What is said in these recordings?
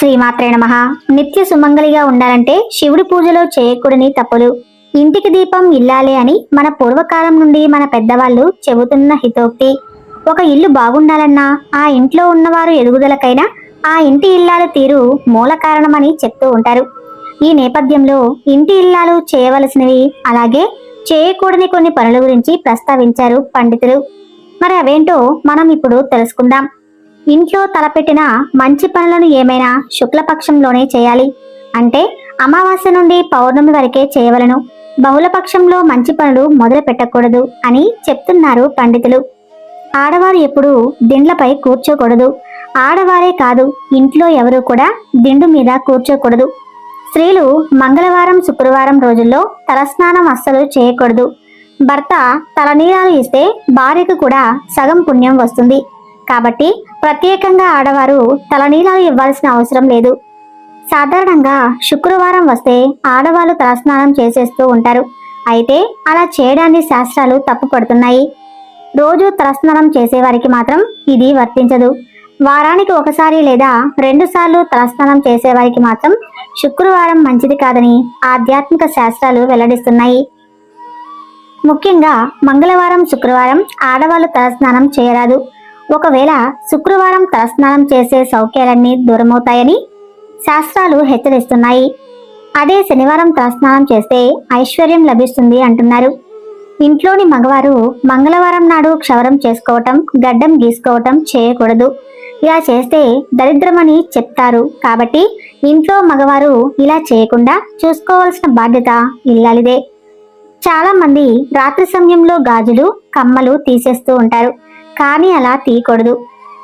శ్రీమాత్రే నమ. నిత్య సుమంగలిగా ఉండాలంటే శివుడి పూజలో చేయకూడని తప్పులు. ఇంటికి దీపం ఇల్లాలే అని మన పూర్వకాలం నుండి మన పెద్దవాళ్ళు చెబుతున్న హితోక్తి. ఒక ఇల్లు బాగుండాలన్నా ఆ ఇంట్లో ఉన్నవారు ఎదుగుదలకైనా ఆ ఇంటి ఇల్లాలు తీరు మూల కారణమని చెప్తూ ఉంటారు. ఈ నేపథ్యంలో ఇంటి ఇల్లాలు చేయవలసినవి అలాగే చేయకూడని కొన్ని పనుల గురించి ప్రస్తావించారు పండితులు. మరి అవేంటో మనం ఇప్పుడు తెలుసుకుందాం. ఇంట్లో తలపెట్టిన మంచి పనులను ఏమైనా శుక్లపక్షంలోనే చేయాలి. అంటే అమావాస్య నుండి పౌర్ణమి వరకే చేయవలను. బహుళపక్షంలో మంచి పనులు మొదలు పెట్టకూడదు అని చెప్తున్నారు పండితులు. ఆడవారు ఎప్పుడూ దిండ్లపై కూర్చోకూడదు. ఆడవారే కాదు ఇంట్లో ఎవరూ కూడా దిండు మీద కూర్చోకూడదు. స్త్రీలు మంగళవారం శుక్రవారం రోజుల్లో తలస్నానం అస్సలు చేయకూడదు. భర్త తలనీరాలు ఇస్తే భార్యకు కూడా సగం పుణ్యం వస్తుంది. కాబట్టి ప్రత్యేకంగా ఆడవారు తలనీలాలు ఇవ్వాల్సిన అవసరం లేదు. సాధారణంగా శుక్రవారం వస్తే ఆడవాళ్ళు తలస్నానం చేసేస్తూ ఉంటారు. అయితే అలా చేయడాన్ని శాస్త్రాలు తప్పుపడుతున్నాయి. రోజు తలస్నానం చేసేవారికి మాత్రం ఇది వర్తించదు. వారానికి ఒకసారి లేదా రెండుసార్లు తలస్నానం చేసేవారికి మాత్రం శుక్రవారం మంచిది కాదని ఆధ్యాత్మిక శాస్త్రాలు వెల్లడిస్తున్నాయి. ముఖ్యంగా మంగళవారం శుక్రవారం ఆడవాళ్ళు తలస్నానం చేయరాదు. ఒకవేళ శుక్రవారం తలస్నానం చేసే సౌఖ్యాలన్నీ దూరమవుతాయని శాస్త్రాలు హెచ్చరిస్తున్నాయి. అదే శనివారం తలస్నానం చేస్తే ఐశ్వర్యం లభిస్తుంది అంటున్నారు. ఇంట్లోని మగవారు మంగళవారం నాడు క్షవరం చేసుకోవటం గడ్డం గీసుకోవటం చేయకూడదు. ఇలా చేస్తే దరిద్రమని చెప్తారు. కాబట్టి ఇంట్లో మగవారు ఇలా చేయకుండా చూసుకోవాల్సిన బాధ్యత ఇల్లాలిదే. చాలా మంది రాత్రి సమయంలో గాజులు కమ్మలు తీసేస్తూ ఉంటారు. కానీ అలా తీయకూడదు.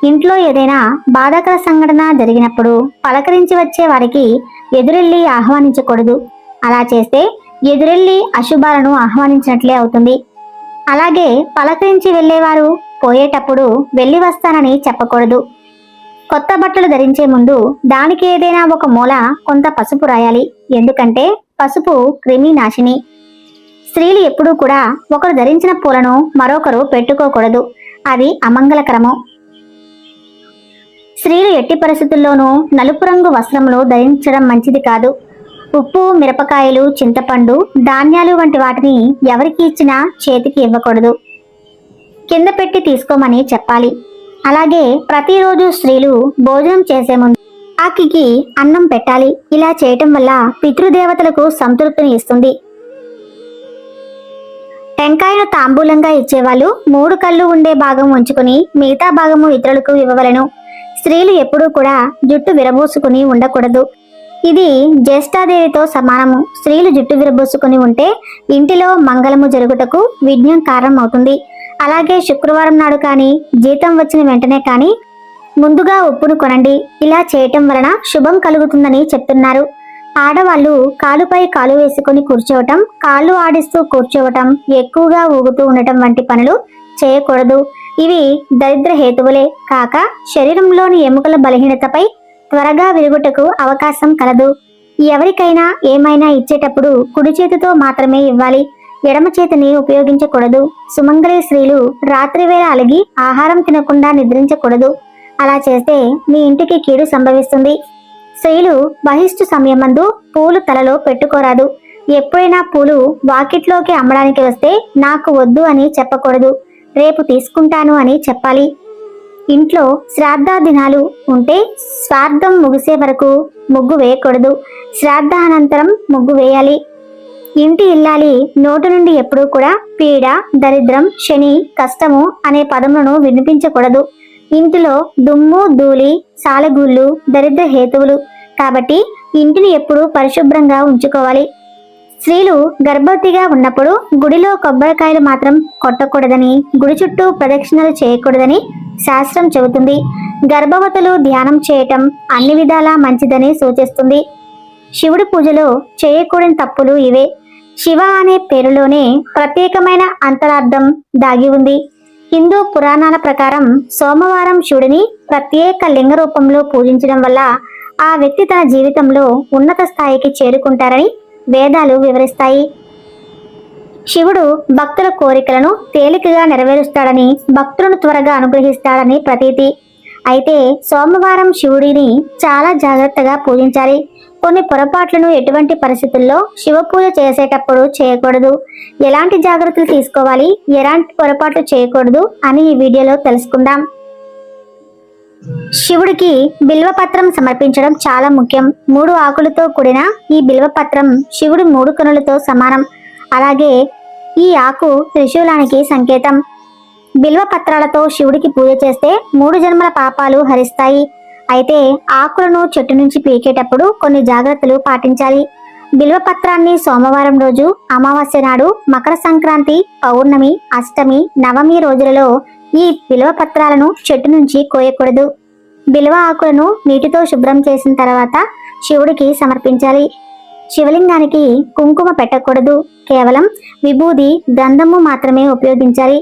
ఇంట్లో ఏదైనా బాధాకర సంఘటన జరిగినప్పుడు పలకరించి వచ్చే వారికి ఎదురెళ్ళి ఆహ్వానించకూడదు. అలా చేస్తే ఎదురెళ్ళి అశుభాలను ఆహ్వానించినట్లే అవుతుంది. అలాగే పలకరించి వెళ్ళేవారు పోయేటప్పుడు వెళ్ళి వస్తానని చెప్పకూడదు. కొత్త బట్టలు ధరించే ముందు దానికి ఏదైనా ఒక మూల కొంత పసుపు రాయాలి. ఎందుకంటే పసుపు క్రిమి నాశిని స్త్రీలు ఎప్పుడూ కూడా ఒకరు ధరించిన పూలను మరొకరు పెట్టుకోకూడదు. అది అమంగళకరము. స్త్రీలు ఎట్టి పరిస్థితుల్లోనూ నలుపు రంగు వస్త్రములు ధరించడం మంచిది కాదు. ఉప్పు మిరపకాయలు చింతపండు ధాన్యాలు వంటి వాటిని ఎవరికి ఇచ్చినా చేతికి ఇవ్వకూడదు. కింద పెట్టి తీసుకోమని చెప్పాలి. అలాగే ప్రతిరోజు స్త్రీలు భోజనం చేసే ముందు ఆకికి అన్నం పెట్టాలి. ఇలా చేయటం వల్ల పితృదేవతలకు సంతృప్తిని ఇస్తుంది. టెంకాయను తాంబూలంగా ఇచ్చేవాళ్ళు మూడు కళ్ళు ఉండే భాగం ఉంచుకుని మిగతా భాగము ఇతరులకు ఇవ్వవలెను. స్త్రీలు ఎప్పుడూ కూడా జుట్టు విరబోసుకుని ఉండకూడదు. ఇది జ్యేష్ఠాదేవితో సమానము. స్త్రీలు జుట్టు విరబోసుకుని ఉంటే ఇంటిలో మంగళము జరుగుటకు విఘ్నం కారణం అవుతుంది అలాగే శుక్రవారం నాడు కానీ జీతం వచ్చిన వెంటనే కానీ ముందుగా ఉప్పును కొనండి. ఇలా చేయటం వలన శుభం కలుగుతుందని చెప్తున్నారు. ఆడవాళ్ళు కాలుపై కాలు వేసుకొని కూర్చోవటం కాళ్ళు ఆడిస్తూ కూర్చోవటం ఎక్కువగా ఊగుతూ ఉండటం వంటి పనులు చేయకూడదు. ఇవి దరిద్ర హేతువులే కాక శరీరంలోని ఎముకల బలహీనతపై త్వరగా విరుగుటకు అవకాశం కలదు. ఎవరికైనా ఏమైనా ఇచ్చేటప్పుడు కుడి చేతితో మాత్రమే ఇవ్వాలి. ఎడమ చేతిని ఉపయోగించకూడదు. సుమంగళి స్త్రీలు రాత్రివేళ అలిగి ఆహారం తినకుండా నిద్రించకూడదు. అలా చేస్తే మీ ఇంటికి కీడు సంభవిస్తుంది. స్త్రీలు బహిష్టు సమయమందు పూలు తలలో పెట్టుకోరాదు. ఎప్పుడైనా పూలు వాకిట్లోకి అమ్మడానికి వస్తే నాకు వద్దు అని చెప్పకూడదు. రేపు తీసుకుంటాను అని చెప్పాలి. ఇంట్లో శ్రాద్ధ దినాలు ఉంటే స్వార్థం ముగిసే వరకు ముగ్గు వేయకూడదు. శ్రాద్ధ అనంతరం ముగ్గు వేయాలి. ఇంటి ఇల్లాలి నోటు నుండి ఎప్పుడూ కూడా పీడ దరిద్రం శని కష్టము అనే పదములను వినిపించకూడదు. ఇంటిలో దుమ్ము ధూళి సాలెగూళ్ళు దరిద్ర హేతువులు. కాబట్టి ఇంటిని ఎప్పుడూ పరిశుభ్రంగా ఉంచుకోవాలి. స్త్రీలు గర్భవతిగా ఉన్నప్పుడు గుడిలో కొబ్బరికాయలు మాత్రం కొట్టకూడదని గుడి చుట్టూ ప్రదక్షిణలు చేయకూడదని శాస్త్రం చెబుతుంది. గర్భవతులు ధ్యానం చేయటం అన్ని విధాలా మంచిదని సూచిస్తుంది. శివుడి పూజలో చేయకూడని తప్పులు ఇవే. శివ అనే పేరులోనే ప్రత్యేకమైన అంతరార్థం దాగి ఉంది. హిందూ పురాణాల ప్రకారం సోమవారం శివుడిని ప్రత్యేక లింగ రూపంలో పూజించడం వల్ల ఆ వ్యక్తి తన జీవితంలో ఉన్నత స్థాయికి చేరుకుంటారని వేదాలు వివరిస్తాయి. శివుడు భక్తుల కోరికలను తేలికగా నెరవేరుస్తాడని భక్తులను త్వరగా అనుగ్రహిస్తాడని ప్రతీతి. అయితే సోమవారం శివుడిని చాలా జాగ్రత్తగా పూజించాలి. కొన్ని పొరపాట్లను ఎటువంటి పరిస్థితుల్లో శివ పూజ చేసేటప్పుడు చేయకూడదు. ఎలాంటి జాగ్రత్తలు తీసుకోవాలి? ఎలాంటి పొరపాట్లు చేయకూడదు అని ఈ వీడియోలో తెలుసుకుందాం. శివుడికి బిల్వపత్రం సమర్పించడం చాలా ముఖ్యం. మూడు ఆకులతో కూడిన ఈ బిల్వపత్రం శివుడి మూడు కనులతో సమానం. అలాగే ఈ ఆకు త్రిశూలానికి సంకేతం. బిల్వ పత్రాలతో శివుడికి పూజ చేస్తే మూడు జన్మల పాపాలు హరిస్తాయి. అయితే ఆకులను చెట్టు నుంచి పీకేటప్పుడు కొన్ని జాగ్రత్తలు పాటించాలి. బిల్వ పత్రాన్ని సోమవారం రోజు అమావాస్య నాడు మకర సంక్రాంతి పౌర్ణమి అష్టమి నవమి రోజులలో ఈ బిల్వ పత్రాలను చెట్టు నుంచి కోయకూడదు. బిల్వ ఆకులను నీటితో శుభ్రం చేసిన తర్వాత శివుడికి సమర్పించాలి. శివలింగానికి కుంకుమ పెట్టకూడదు. కేవలం విభూది గంధము మాత్రమే ఉపయోగించాలి.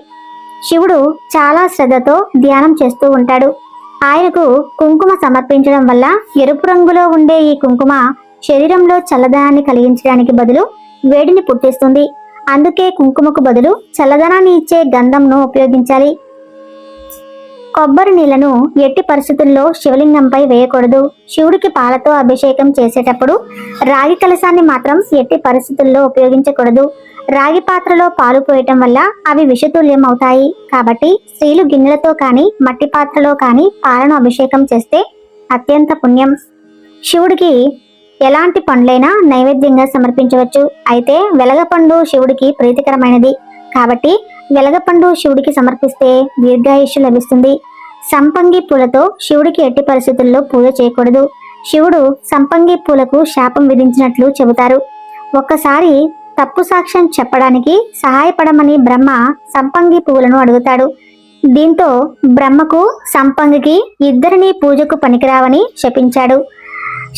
శివుడు చాలా శ్రద్ధతో ధ్యానం చేస్తూ ఉంటాడు. ఆయనకు కుంకుమ సమర్పించడం వల్ల ఎరుపు రంగులో ఉండే ఈ కుంకుమ శరీరంలో చల్లదనాన్ని కలిగించడానికి బదులు వేడిని పుట్టిస్తుంది. అందుకే కుంకుమకు బదులు చల్లదనాన్ని ఇచ్చే గంధంను ఉపయోగించాలి. కొబ్బరి నీళ్ళను ఎట్టి పరిస్థితుల్లో శివలింగంపై వేయకూడదు. శివుడికి పాలతో అభిషేకం చేసేటప్పుడు రాగి కలశాన్ని మాత్రం ఎట్టి పరిస్థితుల్లో ఉపయోగించకూడదు. రాగి పాత్రలో పాలు పోయటం వల్ల అవి విషతుల్యం అవుతాయి కాబట్టి స్త్రీలు గిన్నెలతో కానీ మట్టి పాత్రలో కానీ పాలను అభిషేకం చేస్తే అత్యంత పుణ్యం. శివుడికి ఎలాంటి పండ్లైనా నైవేద్యంగా సమర్పించవచ్చు. అయితే వెలగపండు శివుడికి ప్రీతికరమైనది. కాబట్టి వెలగపండు శివుడికి సమర్పిస్తే దీర్ఘాయుష్యు లభిస్తుంది. సంపంగి పూలతో శివుడికి ఎట్టి పరిస్థితుల్లో పూజ చేయకూడదు. శివుడు సంపంగి పూలకు శాపం విధించినట్లు చెబుతారు. ఒక్కసారి తప్పు సాక్ష్యం చెప్పడానికి సహాయపడమని బ్రహ్మ సంపంగి పువ్వులను అడుగుతాడు. దీంతో బ్రహ్మకు సంపంగికి ఇద్దరిని పూజకు పనికిరావని శపించాడు.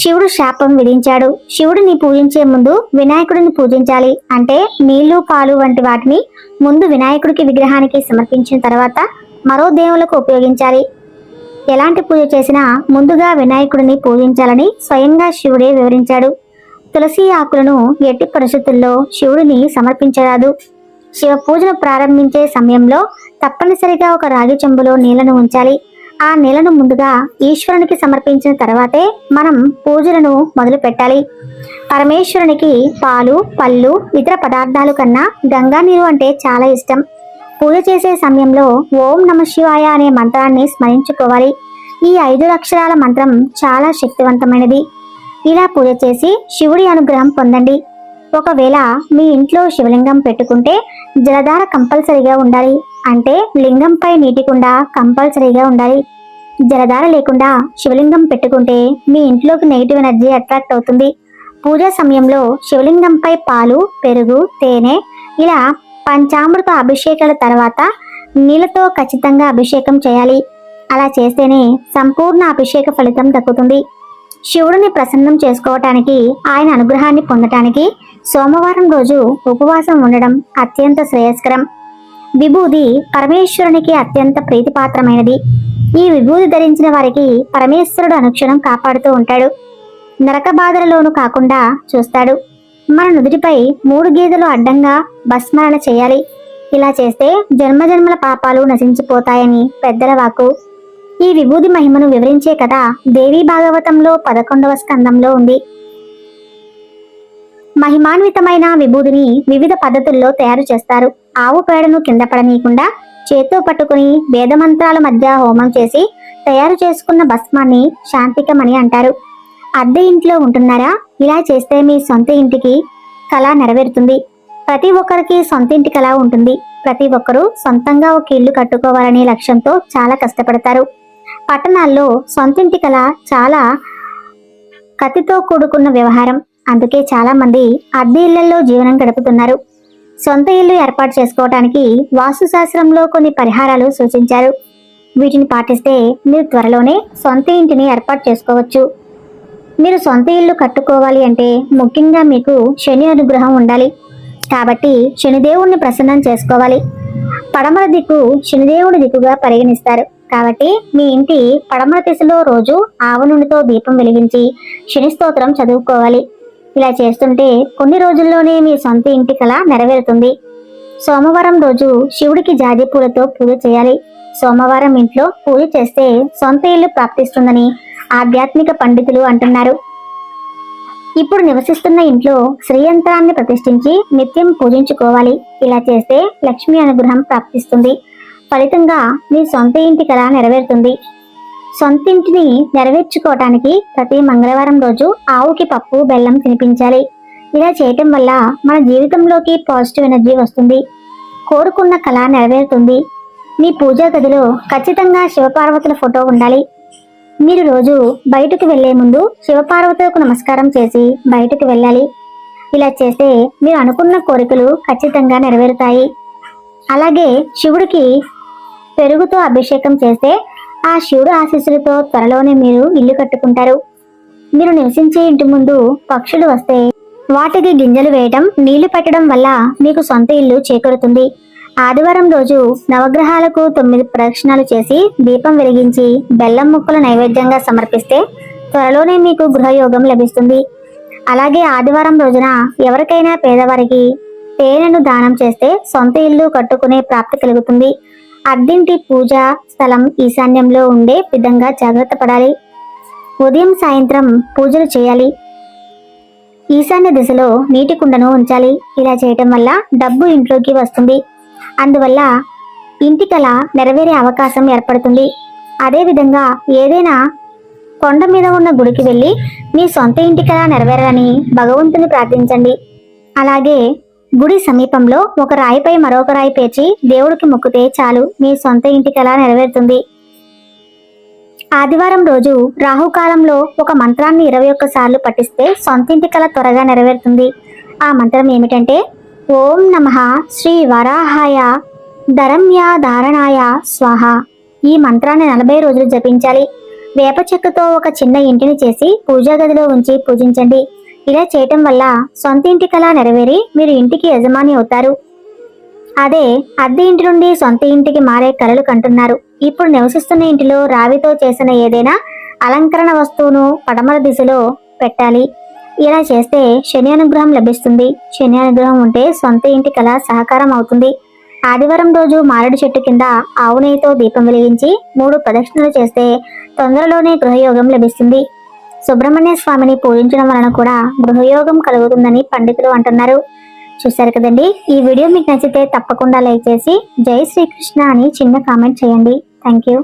శివుడు శాపం విధించాడు. శివుడిని పూజించే ముందు వినాయకుడిని పూజించాలి అంటే నీళ్ళు పాలు వంటి వాటిని ముందు వినాయకుడికి విగ్రహానికి సమర్పించిన తర్వాత మరో దేవులకు ఉపయోగించాలి. ఎలాంటి పూజ చేసినా ముందుగా వినాయకుడిని పూజించాలని స్వయంగా శివుడే వివరించాడు. తులసి ఆకులను ఎట్టి పరిస్థితుల్లో శివుడిని సమర్పించరాదు. శివ పూజను ప్రారంభించే సమయంలో తప్పనిసరిగా ఒక రాగి చెంబులో నీళ్ళను ఉంచాలి. ఆ నీళ్ళను ముందుగా ఈశ్వరునికి సమర్పించిన తర్వాతే మనం పూజలను మొదలు పెట్టాలి. పరమేశ్వరునికి పాలు పళ్ళు ఇతర పదార్థాలు కన్నా గంగా నీరు అంటే చాలా ఇష్టం. పూజ చేసే సమయంలో ఓం నమ శివాయ అనే మంత్రాన్ని స్మరించుకోవాలి. ఈ ఐదు అక్షరాల మంత్రం చాలా శక్తివంతమైనది. ఇలా పూజ చేసి శివుడి అనుగ్రహం పొందండి. ఒకవేళ మీ ఇంట్లో శివలింగం పెట్టుకుంటే జలధార కంపల్సరీగా ఉండాలి. అంటే లింగంపై నీటి కుండ కంపల్సరీగా ఉండాలి. జలధార లేకుండా శివలింగం పెట్టుకుంటే మీ ఇంట్లోకి నెగిటివ్ ఎనర్జీ అట్రాక్ట్ అవుతుంది. పూజా సమయంలో శివలింగంపై పాలు పెరుగు తేనె ఇలా పంచామృత అభిషేకాల తర్వాత నీళ్ళతో ఖచ్చితంగా అభిషేకం చేయాలి. అలా చేస్తేనే సంపూర్ణ అభిషేక ఫలితం దక్కుతుంది. శివుడిని ప్రసన్నం చేసుకోవటానికి ఆయన అనుగ్రహాన్ని పొందటానికి సోమవారం రోజు ఉపవాసం ఉండడం అత్యంత శ్రేయస్కరం. విభూది పరమేశ్వరునికి అత్యంత ప్రీతిపాత్రమైనది. ఈ విభూది ధరించిన వారికి పరమేశ్వరుడు అనుక్షణం కాపాడుతూ ఉంటాడు. నరక బాధలలోనూ కాకుండా చూస్తాడు. మన నుదుటిపై మూడు గీతలు అడ్డంగా భస్మరణ చేయాలి. ఇలా చేస్తే జన్మజన్మల పాపాలు నశించిపోతాయని పెద్దల వాకు ఈ విభూది మహిమను వివరించే కథ దేవీ భాగవతంలో పదకొండవ స్కందంలో ఉంది. మహిమాన్వితమైన విభూదిని వివిధ పద్ధతుల్లో తయారు చేస్తారు. ఆవు పేడను కింద పడనీయకుండా చేత్తో పట్టుకుని వేదమంత్రాల మధ్య హోమం చేసి తయారు చేసుకున్న భస్మాన్ని శాంతికమని అంటారు. అద్దె ఇంట్లో ఉంటున్నారా? ఇలా చేస్తే మీ సొంత ఇంటికి కళ నెరవేరుతుంది. ప్రతి ఒక్కరికి సొంత ఇంటి కళ ఉంటుంది. ప్రతి ఒక్కరూ సొంతంగా ఒక ఇల్లు కట్టుకోవాలనే లక్ష్యంతో చాలా కష్టపడతారు. పట్టణాల్లో సొంతింటి కళ చాలా కత్తితో కూడుకున్న వ్యవహారం. అందుకే చాలామంది అద్దె ఇళ్ళలో జీవనం గడుపుతున్నారు. సొంత ఇల్లు ఏర్పాటు చేసుకోవడానికి వాస్తుశాస్త్రంలో కొన్ని పరిహారాలు సూచించారు. వీటిని పాటిస్తే మీరు త్వరలోనే సొంత ఇంటిని ఏర్పాటు చేసుకోవచ్చు. మీరు సొంత ఇల్లు కట్టుకోవాలి అంటే ముఖ్యంగా మీకు శని అనుగ్రహం ఉండాలి. కాబట్టి శనిదేవుణ్ణి ప్రసన్నం చేసుకోవాలి. పడమర దిక్కు శనిదేవుడి దిక్కుగా పరిగణిస్తారు. కాబట్టి మీ ఇంటి పడమర దిశలో రోజు ఆవనునితో నూనెతో దీపం వెలిగించి శని స్తోత్రం చదువుకోవాలి. ఇలా చేస్తుంటే కొన్ని రోజుల్లోనే మీ సొంత ఇంటి కల నెరవేరుతుంది. సోమవారం రోజు శివుడికి జాజి పూలతో పూజ చేయాలి. సోమవారం ఇంట్లో పూజ చేస్తే సొంత ఇల్లు ప్రాప్తిస్తుందని ఆధ్యాత్మిక పండితులు అంటున్నారు. ఇప్పుడు నివసిస్తున్న ఇంట్లో శ్రీయంత్రాన్ని ప్రతిష్ఠించి నిత్యం పూజించుకోవాలి. ఇలా చేస్తే లక్ష్మి అనుగ్రహం ప్రాప్తిస్తుంది. ఫలితంగా మీ సొంత ఇంటి కళ నెరవేరుతుంది. సొంత ఇంటిని నెరవేర్చుకోవటానికి ప్రతి మంగళవారం రోజు ఆవుకి పప్పు బెల్లం తినిపించాలి. ఇలా చేయటం వల్ల మన జీవితంలోకి పాజిటివ్ ఎనర్జీ వస్తుంది. కోరుకున్న కళ నెరవేరుతుంది. మీ పూజా గదిలో ఖచ్చితంగా శివపార్వతుల ఫోటో ఉండాలి. మీరు రోజు బయటకు వెళ్ళే ముందు శివపార్వతులకు నమస్కారం చేసి బయటకు వెళ్ళాలి. ఇలా చేస్తే మీరు అనుకున్న కోరికలు ఖచ్చితంగా నెరవేరుతాయి. అలాగే శివుడికి పెరుగుతో అభిషేకం చేస్తే ఆ శివుడు ఆశీస్సులతో త్వరలోనే మీరు ఇల్లు కట్టుకుంటారు. మీరు నివసించే ఇంటి ముందు పక్షులు వస్తే వాటికి గింజలు వేయటం నీళ్ళు పెట్టడం వల్ల మీకు సొంత ఇల్లు చేకూరుతుంది. ఆదివారం రోజు నవగ్రహాలకు తొమ్మిది ప్రదక్షిణాలు చేసి దీపం వెలిగించి బెల్లం ముక్కలు నైవేద్యంగా సమర్పిస్తే త్వరలోనే మీకు గృహయోగం లభిస్తుంది. అలాగే ఆదివారం రోజున ఎవరికైనా పేదవారికి తేనెను దానం చేస్తే సొంత ఇల్లు కట్టుకునే ప్రాప్తి కలుగుతుంది. అద్దింటి పూజా స్థలం ఈశాన్యంలో ఉండే విధంగా జాగ్రత్త పడాలి. ఉదయం సాయంత్రం పూజలు చేయాలి. ఈశాన్య దిశలో నీటి కుండను ఉంచాలి. ఇలా చేయటం వల్ల డబ్బు ఇంట్లోకి వస్తుంది. అందువల్ల ఇంటి కళ నెరవేరే అవకాశం ఏర్పడుతుంది. అదేవిధంగా ఏదైనా కొండ మీద ఉన్న గుడికి వెళ్ళి మీ సొంత ఇంటి కళ నెరవేరాలని భగవంతుని ప్రార్థించండి. అలాగే గుడి సమీపంలో ఒక రాయిపై మరొక రాయి పేర్చి దేవుడికి మొక్కితే చాలు మీ సొంత ఇంటి కల నెరవేరుతుంది? ఆదివారం రోజు రాహుకాలంలో ఒక మంత్రాన్ని ఇరవై ఒక్క సార్లు పఠిస్తే సొంతింటి కళ త్వరగా నెరవేరుతుంది. ఆ మంత్రం ఏమిటంటే ఓం నమ శ్రీ వరాహాయ ధరమ్యా ధారణాయ స్వాహ. ఈ మంత్రాన్ని నలభై రోజులు జపించాలి. వేప చెక్కతో ఒక చిన్న ఇంటిని చేసి పూజా గదిలో ఉంచి పూజించండి. ఇలా చేయటం వల్ల సొంత ఇంటి కళ నెరవేరి మీరు ఇంటికి యజమాని అవుతారు. అదే అద్దె ఇంటి నుండి సొంత ఇంటికి మారే కళలు కంటున్నారు. ఇప్పుడు నివసిస్తున్న ఇంటిలో రావితో చేసిన ఏదైనా అలంకరణ వస్తువును పడమర దిశలో పెట్టాలి. ఇలా చేస్తే శని అనుగ్రహం లభిస్తుంది. శని అనుగ్రహం ఉంటే సొంత ఇంటి కళ సహకారం అవుతుంది. ఆదివారం రోజు మారేడు చెట్టు కింద ఆవు నెయ్యితో దీపం వెలిగించి మూడు ప్రదక్షిణలు చేస్తే తొందరలోనే గృహయోగం లభిస్తుంది. సుబ్రహ్మణ్య స్వామిని పూజించడం వలన కూడా గృహయోగం కలుగుతుందని పండితులు అంటున్నారు. చూశారు కదండి? ఈ వీడియో మీకు నచ్చితే తప్పకుండా లైక్ చేసి జై శ్రీకృష్ణ అని చిన్న కామెంట్ చేయండి. Thank you.